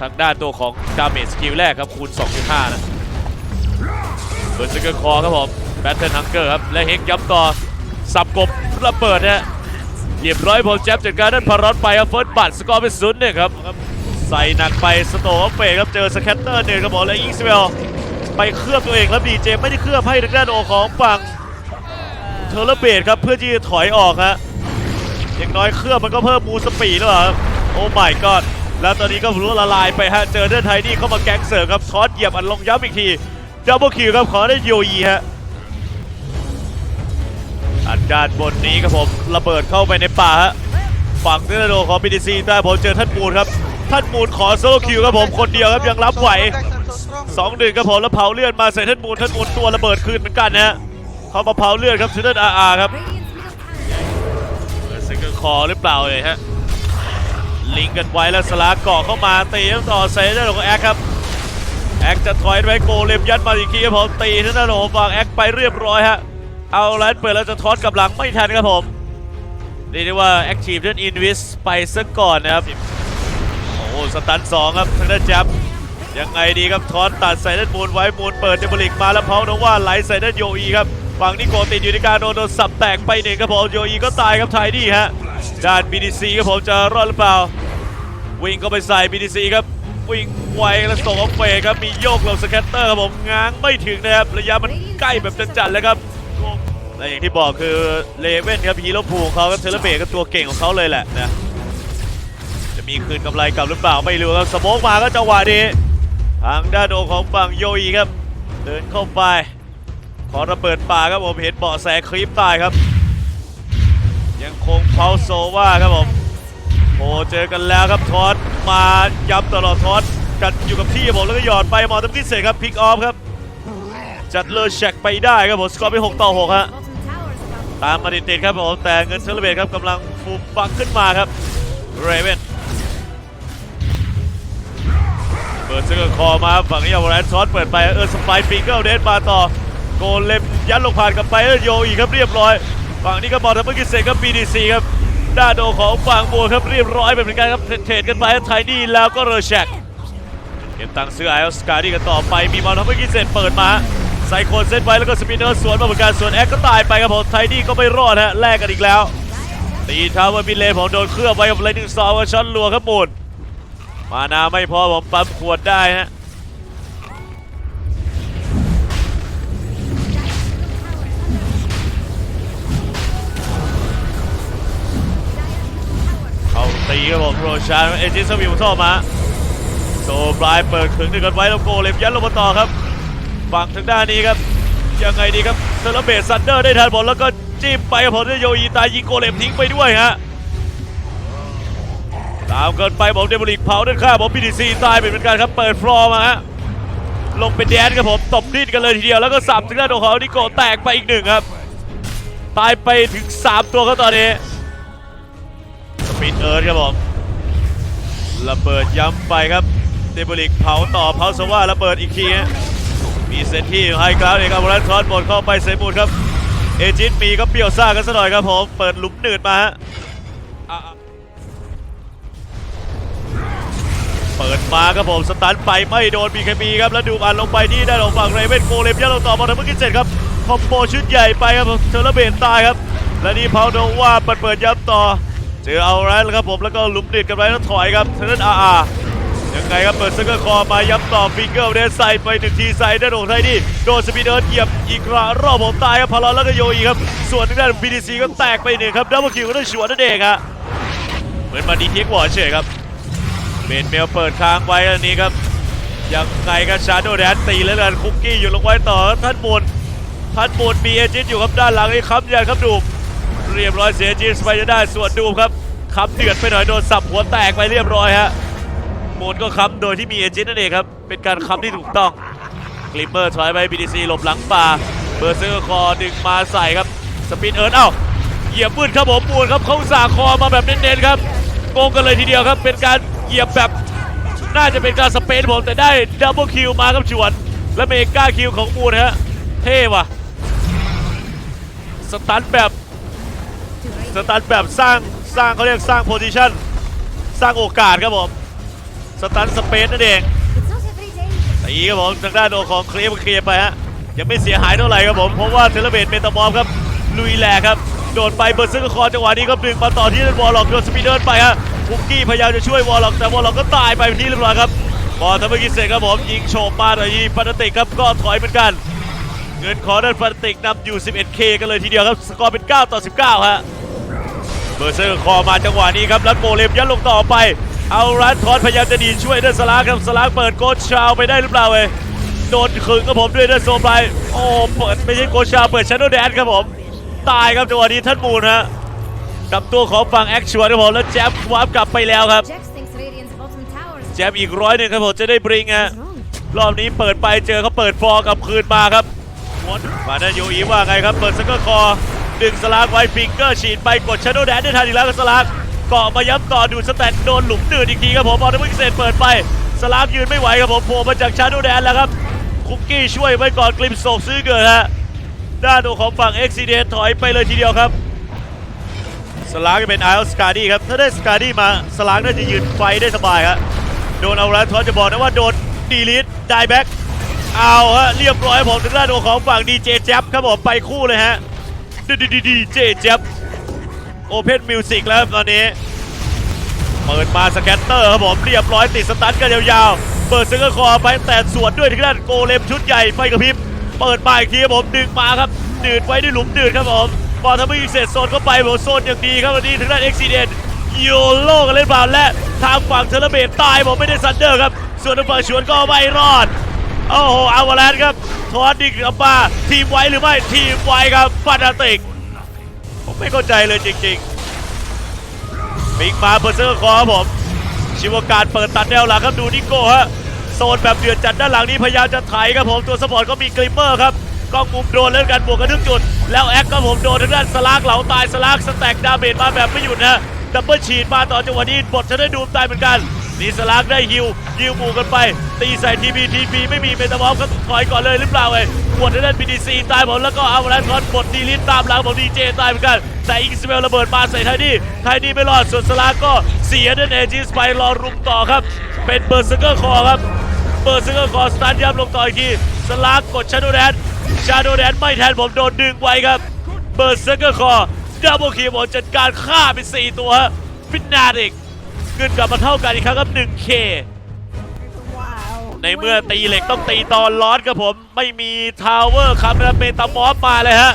ทางด้านตัวของดาเมจสกิลแรกครับคูณ 2.5 นะเบิร์ดซิเกอร์คอครับผมแบทเทิลฮังเกอร์ครับ และเฮกย้ำต่อ สับกบระเบิดนะฮะเหยียบร้อยผมแจ๊บจัดการด้านพารอนไปครับเฟิร์สบัตสกอร์เป็นศูนย์หนึ่งครับ ใส่หนักไปสโตว์เฟกครับเจอสแคตเตอร์หนึ่งครับผมและอิงสเวลไปเคลือบตัวเองแล้วดีเจไม่ได้เคลือบให้ทางด้านโอของฝั่งเทอร์เบดครับเพื่อที่จะถอยออกฮะอย่างน้อยเครื่องมันก็เพิ่มมูสปีดแล้วเหรอโอ้ my god แล้วตอนนี้ก็รู้ละลายไปฮะ เจอเดนไทนี่เข้ามาแก๊งเสริมครับทอสเหยียบอันลงย้ำอีกทีดับเบิลคิวครับขอได้โยอีฮะอันด้านบนนี้ครับผมระเบิดเข้าไปในป่าฮะฝั่งเนโดของ BDC ได้ผมเจอท่านมูลครับ ท่านมูลขอโซโลคิวครับผมคนเดียวครับยังรับไหวสองหนึ่งครับผมแล้วเผาเลือดมาใส่ท่านมูลท่านมูลตัวระเบิดคืนเหมือนกันนะฮะเขามาเผาเลือดครับทูเดนอาร์ครับซิงเกิลคอหรือเปล่าเลยฮะ ลิงก์กันไว้แล้วสลาเกาะเข้ามาตีต่อใส่ด้านของแอคครับแอคจะถอยไปโกเลมยัดมาอีกทีครับผมตีทั้งด้านของฝั่งแอคไปเรียบร้อยฮะเอาแลนเปิดแล้วจะทอดกับหลังไม่ทันครับผมเรียกได้ว่าแอคทีฟเล่นอินวิสไปซะก่อนนะครับโอ้โหสตันสองครับทางด้านแจ๊บยังไงดีครับทอนตัดใส่ด้านมูลไว้มูลเปิดเดบลิกมาแล้วเพาโนว่าไหลใส่ด้านโยอีครับฝั่งนี้โกติดอยู่ในการโดนโดนสับแตกไปหนึ่งครับผมโยอีก็ตายครับไทนี่ฮะ ด้าน BDC ครับผมจะรอดหรือเปล่า วิ่งเข้าไปใส่ BDC ครับ วิ่งไวแล้วส่งออฟเฟครับ มีโยกหลบสแคตเตอร์ครับผมง้างไม่ถึงนะครับ ระยะมันใกล้แบบจัดๆเลยครับและอย่างที่บอกคือเลเว่นครับฮีโร่พูของเขาครับเทเลเบก็ตัวเก่งของเขาเลยแหละนะจะมีคืนกำไรกลับหรือเปล่าไม่รู้ครับสโมกมาก็จังหวะนี้ทางด้านโอของฝั่งโยอีครับ เดินเข้าไป ขอระเบิดป่าครับผมเห็นเบาะแสคลิปตายครับ ยังคงเพาโซว่าครับผมโอ้เจอกันแล้วครับทอสมาย้ำตลอดทอสกันอยู่กับที่ครับผมแล้วก็หยอดไปมอร์ตัมกินเสร็จครับพิกออฟครับ จัดเลอร์แชกไปได้ครับผมสกอร์ไป6ต่อ6ฮะตามมาติดๆครับผมแต่เงินเซเลเบตครับกำลังฟูฟังขึ้นมาครับเรเวนเปิดซึ่งคอมาฝั่งนี้เอาแรนซอสเปิดไปเออสไปฟิงเกิลเดนมาต่อโกเลมยัดลงผ่านกับไปเออโยอีกครับเรียบร้อย ฝั่งนี้ก็บอลทัพเมื่อกี้เสร็จครับ BDC ครับด้าโดของฝั่งบัวครับเรียบร้อยแบบเหมือนกันครับเทรดกันไปไทนี่แล้วก็เรอแชกเก็บตังค์ซื้อไอออสการ์ดี้กันต่อไปมีบอลทัพเมื่อกี้เสร็จเปิดมาไซโคนเซตไว้แล้วก็สปินเนอร์สวนมาเหมือนกันส่วนแอคก็ตายไปครับผมไทนี่ก็ไม่รอดฮะแลกกันอีกแล้วตีเท้าว่ามิเลนผมโดนเคลือบไว้กับเลนิงซอว่าช็อตลัวครับมูลมานาไม่พอผมปั๊มขวดได้ฮะ ตีครับผมโรชานเอจิสวิวท่อมาโซบลายเปิดขึงดึงกันไว้แล้วโกเลมยัดลงมาต่อครับฝั่งทางด้านนี้ครับยังไงดีครับเซเลเบตซันเดอร์ได้ทันบอลแล้วก็จิ้มไปครับผมด้โยอีตายยิงโกเลมทิ้งไปด้วยฮะตามเกินไปผมเดบลิกเผาด้านข้างผมพีดีซีตายไปเหมือนกันครับเปิดฟลอร์มาฮะลงเป็นแดนครับผมตบดิ้นกันเลยทีเดียวแล้วก็สับทางด้านของเขานิโกแตกไปอีกหนึ่งครับ ตายไปถึง 3 ตัวครับตอนนี้ ปินเอิร์ธครับผมระเบิดย้ำไปครับเดบลิกเผาต่อเผาสว่าระเบิดอีกทีมีเซนที่ไฮกราวด์เองครับรันทอนบดเข้าไปเซมูนครับเอจิตมีก็เปรี้ยวซ่ากันซะหน่อยครับผมเปิดหลุมหนืดมาฮะเปิดมาครับผมสตันไปไม่โดนบีเคบีครับแล้วดูอันลงไปที่ด้านของฝั่งเรเวนโกเลมยัดลงต่อมาทำเมื่อกี้เสร็จครับคอมโบชุดใหญ่ไปครับเทอร์เบนตายครับและนี่พาวโนว่าเปิดเปิดย้ำต่อ เจอเอาแรแล้วครับผมแล้วก็หลุมหนืดกันไปแล้วถอยครับทเลนอาอายังไงครับเปิดซึกเกอร์คอมาย้ำต่อฟิงเกิลเดนใส่ไปหนึ่งทีใส่ด้านของไทยนี่โดนสปีดเดินเหยียบอีกครั้งรอบผมตายครับพาราแล้วก็โยอีครับส่วนทางด้านบีดีซีก็แตกไปหนึ่งครับดับเบิลคิวก็ได้ชวนนั่นเองฮะเหมือนมาดีเทควอร์เฉยครับเมนเมลเปิดค้างไว้อันนี้ครับยังไงกันชาโดแดนตีแล้วกันคุกกี้อยู่ลงไว้ต่อท่านบนท่านบนมีเอจิตอยู่ครับด้านหลังนี่ค้ำยันครับดู เรียบร้อยเสียจีนไปจะได้ส่วนดูครับค้ำเดือดไปหน่อยโดนสับหัวแตกไปเรียบร้อยฮะโมนก็ค้ำโดยที่มีเอจินนั่นเองครับ เป็นการค้ำที่ถูกต้องกลิมเมอร์ถอยไป BDC หลบหลังป่าเบอร์เซอร์คอดึงมาใส่ครับสปินเอิร์ธเอ้าเหยียบมืดครับผมมูนครับเขาสาคอมาแบบเน้นๆครับโกงกันเลยทีเดียวครับ เป็นการเหยียบแบบน่าจะเป็นการสเปนผมแต่ได้ดับเบิลคิวมาครับชวน และเมก้าคิวของมูนฮะเท่ว่ะสตันแบบ สตันแบบสร้างสร้างเขาเรียกสร้างโพซิชันสร้างโอกาสครับผมสตันสเปซนั่นเองตีครับผมทางด้านโดของเคลียร์เคลียร์ไปฮะยังไม่เสียหายเท่าไหร่ครับผมเพราะว่าเทเลเบตเมตามอมครับลุยแหลกครับโดดไปเบอร์ซึกคอจังหวะนี้ก็ดึงมาต่อที่วอลล็อกโดนสปีดเดินไปฮะคุกกี้พยายามจะช่วยวอลล็อกแต่วอลล็อกก็ตายไปเป็นที่เรียบร้อยครับพอลทำเมื่อกี้เสร็จครับผมยิงโฉบมาแต่ยิงปนติกครับก็ถอยเหมือนกันเงินของด้านปนติกนำอยู่ 11K กันเลยทีเดียวครับสกอร์เป็น 9 ต่อ 19ฮะ เบอร์เซอร์คอมาจังหวะนี้ครับแล้วโกเลมยัดลงต่อไป เอารันทอนพยายามจะดีช่วยเดนสลากครับสลากเปิดโกชาวไปได้หรือเปล่าเว้ยโดนขึงครับผมด้วยเดนโซไบโอ้เปิดไม่ใช่โกชาวเปิดชันโดแดนครับผม ตายครับจังหวะนี้ท่านมูลฮะกับตัวของฝั่งแอคชวร์ครับผมแล้วแจ๊บวาร์ปกลับไปแล้วครับแจ๊บอีกร้อยหนึ่งครับผมจะได้บริงฮะรอบนี้เปิดไปเจอเขาเปิดฟอร์กับคืนมาครับวนมาได้โยอีว่าไงครับเปิดสกอร์คอ ดึงสลากไว้ฟิงเกอร์ฉีดไปกดชาโดแดนได้ทันอีกแล้วกับสลากเกาะมาย้ำต่อดูสแตนโดนหลุมหนืดอีกทีครับผมบอลที่เพิ่งเสร็จเปิดไปสลากยืนไม่ไหวครับผมโผล่มาจากชาโดแดนแล้วครับคุกกี้ช่วยไว้ก่อนกลิมโศกซื้อเกิดฮะด้านตัวของฝั่งเอ็กซิเดนถอยไปเลยทีเดียวครับสลากเป็นไอออสกาดี้ครับถ้าได้สกาดี้มาสลากน่าจะยืนไฟได้สบายครับโดนเอาแล้วทอนจะบอกนะว่าโดนดีลิทไดแบ็กเอาฮะเรียบร้อยผมทางด้านของฝั่งดีเจแจ๊บครับผมไปคู่เลยฮะ ดีดีดีดีเจแจ๊บโอเพนมิวสิกแล้วตอนนี้ เปิดมาสแกตเตอร์ครับผมเรียบร้อยติดสตันกันยาวๆ เปิดซึงเกอร์คอไปแต่สวนด้วยทางด้านโกเลมชุดใหญ่ไฟกระพริบ เปิดมาอีกทีครับผมดึงมาครับดืดไว้ด้วยหลุมดืดครับผมบอลทำให้ยิงเสร็จโซนเข้าไปผมโซนอย่างดีครับวันนี้ทางด้านเอ็กซิเดนโยโลกันเล่นบาลและทางฝั่งเทเลเบตตายผมไม่ได้ซันเดอร์ครับ ส่วนทางฝั่งชวนก็ไม่รอดโอ้โหอาวาแลนครับ ทอดดิกลับมาทีมไว้หรือไม่ทีมไว้ครับฟานาติกผมไม่เข้าใจเลยจริงๆปิงมาเบอร์เซอร์คอผม ชิวการเปิดตัดแนวหลังครับดูนิโก้ฮะโซนแบบเดือดจัดด้านหลังนี้พยายามจะไถครับผมตัวสปอร์ตก็มีกลิมเมอร์ครับกล้องมุมโดนเล่นกันบวกกันทุกจุด แล้วแอคก็ผมโดนทางด้านสลากเหลาตายสลากสแต็กดาเมจมาแบบไม่หยุดนะดับเบิลฉีดมาต่อจังหวะนี้บทจะได้ดูมตายเหมือนกัน นีสลากได้ฮิวฮิวหมู่กันไป ตีใส่ทีบีทีบีไม่มีเมตาบอลก็ถอยก่อนเลยหรือเปล่าเว้ยบวดทางด้านบีดีซีตายผมแล้วก็เอาแล้วทอนบทดีลิทตามหลังผมดีเจตายเหมือนกัน แต่อิงสเวลระเบิดมาใส่ไทนี่ไทนี่ไม่รอดส่วนสลากก็เสียนั่นเอจิสไปรอรุมต่อครับ เป็นเบอร์เซอร์เกอร์คอครับเบอร์เซอร์เกอร์คอสตาร์ทยับลงต่ออีกทีสลากกดชาโดแดนชาโดแดนไม่แทนผมโดนดึงไว้ครับเบอร์เซอร์เกอร์คอดับเบิลคีบอลจัดการฆ่าไป4ตัวฟินนาติก เงินกลับมาเท่ากันอีกครั้งครับ 1K Wow. ในเมื่อตีเหล็กต้องตีตอนร้อนครับผม ไม่มีทาวเวอร์คาเมราเมตามอฟมาเลยฮะ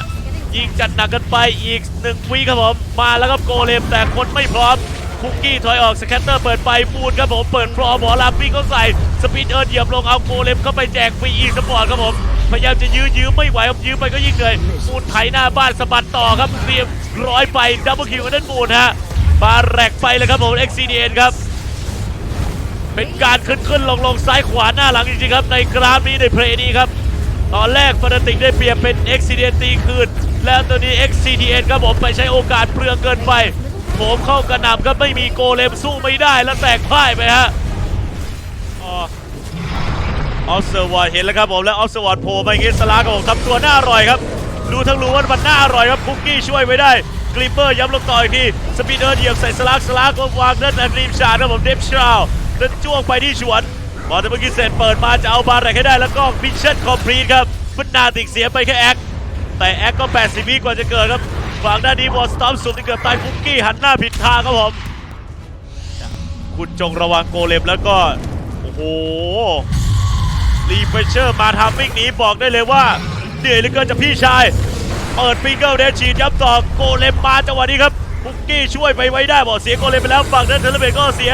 ยิงจัดหนักกันไปอีกหนึ่งวิครับผม มาแล้วครับโกเลมแต่คนไม่พร้อม คุกกี้ถอยออกสแคตเตอร์เปิดไปมูนครับผม เปิดฟลอร์หมอลาวิ่งเข้าใส่ สปีดเอิร์ดเหยียบลงเอาโกเลมเข้าไปแจกฟรีอีสปอร์ตครับผม พยายามจะยื้อยื้อไม่ไหวครับยื้อไปก็ยิ่งเหนื่อยมูนไถหน้าบ้านสะบัดต่อครับเตรียมร้อยไปดับเบิลคิวกันนั่นมูนฮะ ปาแรกไปเลยครับผม XCDN ครับ เป็นการขึ้นขึ้นลงลงซ้ายขวาหน้าหลังจริงๆครับ ในกราฟนี้ในเพลย์นี้ครับ ตอนแรกฟานาติกได้เปรียบเป็น x c d n ตีคืน แล้วตัวนี้ XCDN ครับผมไปใช้โอกาสเปลืองเกินไปผมเข้ากระหน่ำครับไม่มีโกเลมสู้ไม่ได้แล้วแตกพ่ายไปฮะออฟเซอร์วอร์เห็นแล้วครับผมแล้วออฟเซอร์วอร์โผล่มาอย่างงี้สลากับผมทำตัวน้าอร่อยครับรู้ทั้งรู้ว่ามันน่าอร่อยครับคุกกี้ช่วยไว้ได้ กลิปเปอร์ย้ำลงต่ออีกทีสปีดเออร์เหยียบใส่สลากสลากก็วางด้านอันรีมชาร์ครับผมเดฟชาวเดินจ้วงไปที่ฉวนบอลเมื่อกี้เสร็จเปิดมาจะเอาบาร์แรกให้ได้แล้วก็มิชชั่นคอมพลีทครับฟุตนาติกเสียไปแค่แอคแต่แอคก็ 80วิกว่าจะเกิดครับฝั่งด้านนี้บอลสตอมสุดที่เกือบตายคุกกี้หันหน้าผิดทางครับผมคุณจงระวังโกเลมแล้วก็ โอ้โหรีเฟชเชอร์มาทำวิ่งหนีบอกได้เลยว่าเหนื่อยเหลือเกินจากพี่ชาย เปิดฟิงเกิลเดชฉีดย้ำต่อโกเลมมาจังหวะนี้ครับคุกกี้ช่วยไปไว้ได้บอกเสียโกเลมไปแล้วฝั่งนั้นเทเลเบตก็เสีย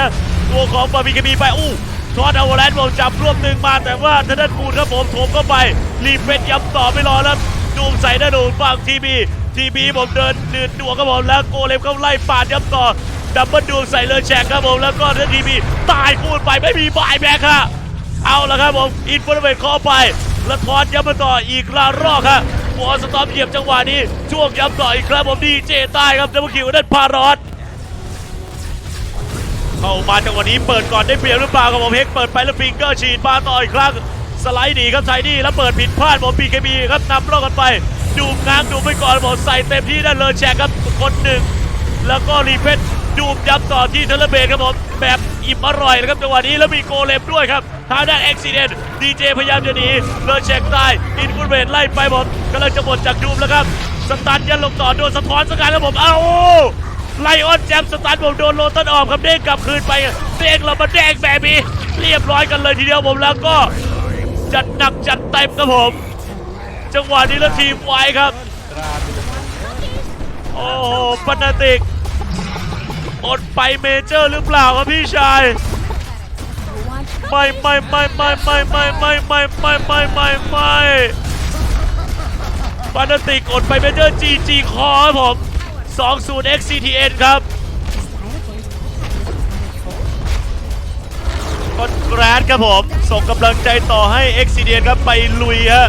ตัวของบาร์บีเคบีไปอู้ทอดเอาแลนด์บอกจับรวบหนึ่งมาแต่ว่าทางด้านกูนครับผมโถมเข้าไปรีเฟชย้ำต่อไม่รอแล้วดูมใส่หน้าดูฝั่งทีบีทีบีผมเดินเดินดวงครับผมแล้วโกเลมเข้าไล่ปาดย้ำต่อดับเบิลดูใส่เลยแชกครับผมแล้วก็ทางทีบีตายคูนไปไม่มีบายแบ็คครับเอาละครับผมอินฟอร์เมทเข้าไปแล้วทอนย้ำมาต่ออีกระรอกครับ วอลสตอมเหยียบจังหวะนี้ช่วงย้ำต่ออีกครั้งผมดีเจใต้ครับดับเบิลคิวนั่นพารอดเข้ามาจังหวะนี้เปิดก่อนได้เปรียบหรือเปล่าครับผมเฮกเปิดไปแล้วฟิงเกอร์ฉีดมาต่ออีกครั้งสไลด์หนีครับไซนี่แล้วเปิดผิดพลาดผมบีเคบีครับนำรอบกันไป ดูง้างดูไปก่อนผมใส่เต็มที่ได้เลยแชกครับคนหนึ่งแล้วก็รีเฟนดูมย้ำต่อที่เทเลเบตครับผมแบบ อิ่มอร่อยนะครับจังหวะนี้แล้วมีโกเลมด้วยครับทางด้านเอ็กซิเดนดีเจพยายามจะหนีเลยเช็คได้อินฟูเรตไล่ไปหมดกำลังจะหมดจากดูมแล้วครับสตันยันลงต่อโดนสะท้อนสกัดแล้วผมเอ้าไลออนแจมสตันผมโดนโลตันออมครับเด้งกลับคืนไปเด้งเรามาแดงแบบนี้เรียบร้อยกันเลยทีเดียวผมแล้วก็จัดหนักจัดเต็มครับผม จังหวะนี้แล้วทีมไว้ครับ โอ้โหปนาติก อดไปเมเจอร์หรือเปล่าครับพี่ชายไม่ไม่ไม่ไม่ไม่ไม่ไม่ไม่ไม่ไม่ไม่ไม่ปานติกอดไปเมเจอร์จีจีคอครับผม20 XCTN ครับคอนแกรสครับผม ส่งกำลังใจต่อให้ XCTN ครับไปลุยฮะ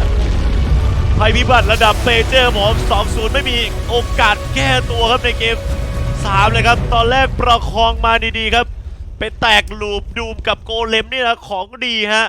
ภัยพิบัติระดับเมเจอร์ผม2-0 ไม่มีโอกาสแก้ตัวครับในเกม 3 เลยครับ ตอนแรกประคองมาดีๆครับ ไปแตกลูปดูมกับโกเลมนี่นะของดีฮะ